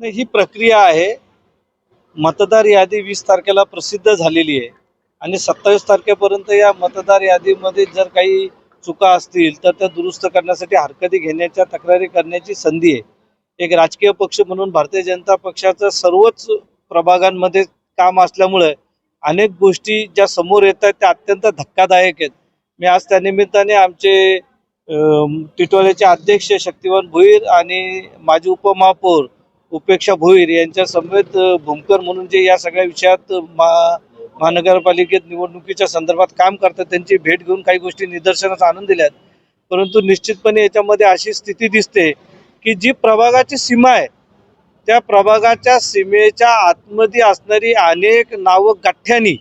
ही प्रक्रिया आहे. मतदार यादी वीस तारखेला प्रसिद्ध झालेली आहे. आणि सत्तावीस तारखेपर्यंत या मतदार यादीमध्ये जर काही चुका असतील तर त्या दुरुस्त करण्यासाठी हरकती घेण्याच्या तक्रारी करण्याची संधी आहे. एक राजकीय पक्ष म्हणून भारतीय जनता पक्षाचं सर्वच प्रभागांमध्ये काम असल्यामुळे अनेक गोष्टी ज्या समोर येत आहेत त्या अत्यंत धक्कादायक आहेत. मी आज त्या निमित्ताने आमचे टिटोळ्याचे अध्यक्ष शक्तिवान भोईर आणि माजी उपमहापौर उपेक्षा भोईर यांच्या समवेत भूमकर म्हणून जे या सगळ्या विषयात मा महानगरपालिकेत निवडणुकीच्या संदर्भात काम करतात त्यांची भेट घेऊन काही गोष्टी निदर्शनास आणून दिल्यात. परंतु निश्चितपणे याच्यामध्ये अशी स्थिती दिसते की जी प्रभागाची सीमा आहे त्या प्रभागाच्या सीमेच्या आतमध्ये असणारी अनेक नावं गाठ्यानी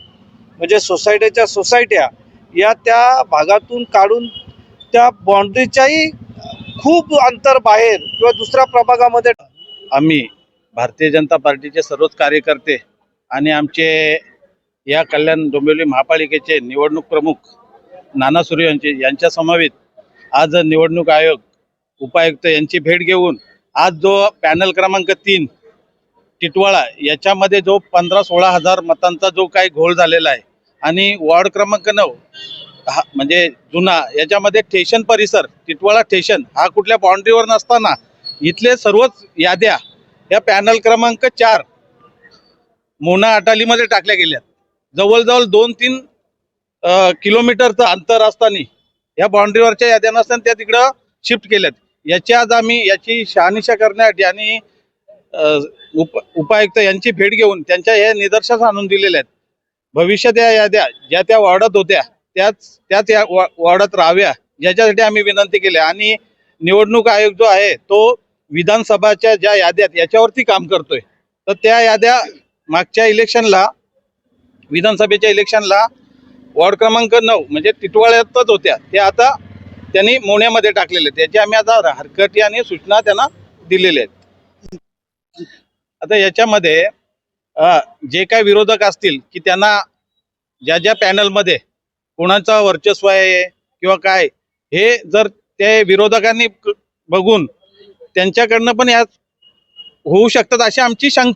म्हणजे सोसायटीच्या सोसायट्या या त्या भागातून काढून त्या बाउंड्रीच्याही खूप अंतर बाहेर किंवा दुसऱ्या प्रभागामध्ये आम्ही भारतीय जनता पार्टीचे सर्वच कार्यकर्ते आणि आमचे या कल्याण डोंबिवली महापालिकेचे निवडणूक प्रमुख नाना सूर्यवंशी यांच्या समवेत आज निवडणूक आयोग उपायुक्त यांची भेट घेऊन आज जो पॅनल क्रमांक तीन टिटवाळा याच्यामध्ये जो पंधरा सोळा हजार मतांचा जो काही घोळ झालेला आहे आणि वॉर्ड क्रमांक नऊ हा म्हणजे जुना याच्यामध्ये स्टेशन परिसर टिटवाळा स्टेशन हा कुठल्या बाउंड्रीवर नसताना इथले सर्वच याद्या या पॅनल क्रमांक चार मोना अटालीमध्ये टाकल्या गेल्यात. जवळजवळ दोन तीन किलोमीटरचं अंतर असताना या बाउंड्रीवरच्या याद्या नसताना त्या तिकडं शिफ्ट केल्यात. याची आज आम्ही याची शहानिशा करण्यासाठी आणि उप उपायुक्त यांची भेट घेऊन त्यांच्या हे निदर्शनास आणून दिलेल्या आहेत भविष्यात या याद्या ज्या त्या वॉर्डात होत्या त्याच त्याच या वॉ- वॉर्डात राहाव्या याच्यासाठी आम्ही विनंती केली. आणि निवडणूक आयोग जो आहे तो विधानसभाच्या ज्या याद्या आहेत याच्यावरती काम करतोय तर त्या याद्या मागच्या इलेक्शनला विधानसभेच्या इलेक्शनला वॉर्ड क्रमांक नऊ म्हणजे टिटवाळ्यातच होत्या. त्या आता त्यांनी मोण्यामध्ये टाकलेल्या आहेत. त्याची आम्ही आता हरकती आणि सूचना त्यांना दिलेल्या आहेत. आता याच्यामध्ये जे काय विरोधक असतील की त्यांना ज्या ज्या पॅनलमध्ये कोणाचा वर्चस्व आहे किंवा काय हे जर ते विरोधकांनी बघून त्यांच्याकडनं पण यात होऊ शकतात अशी आमची शंका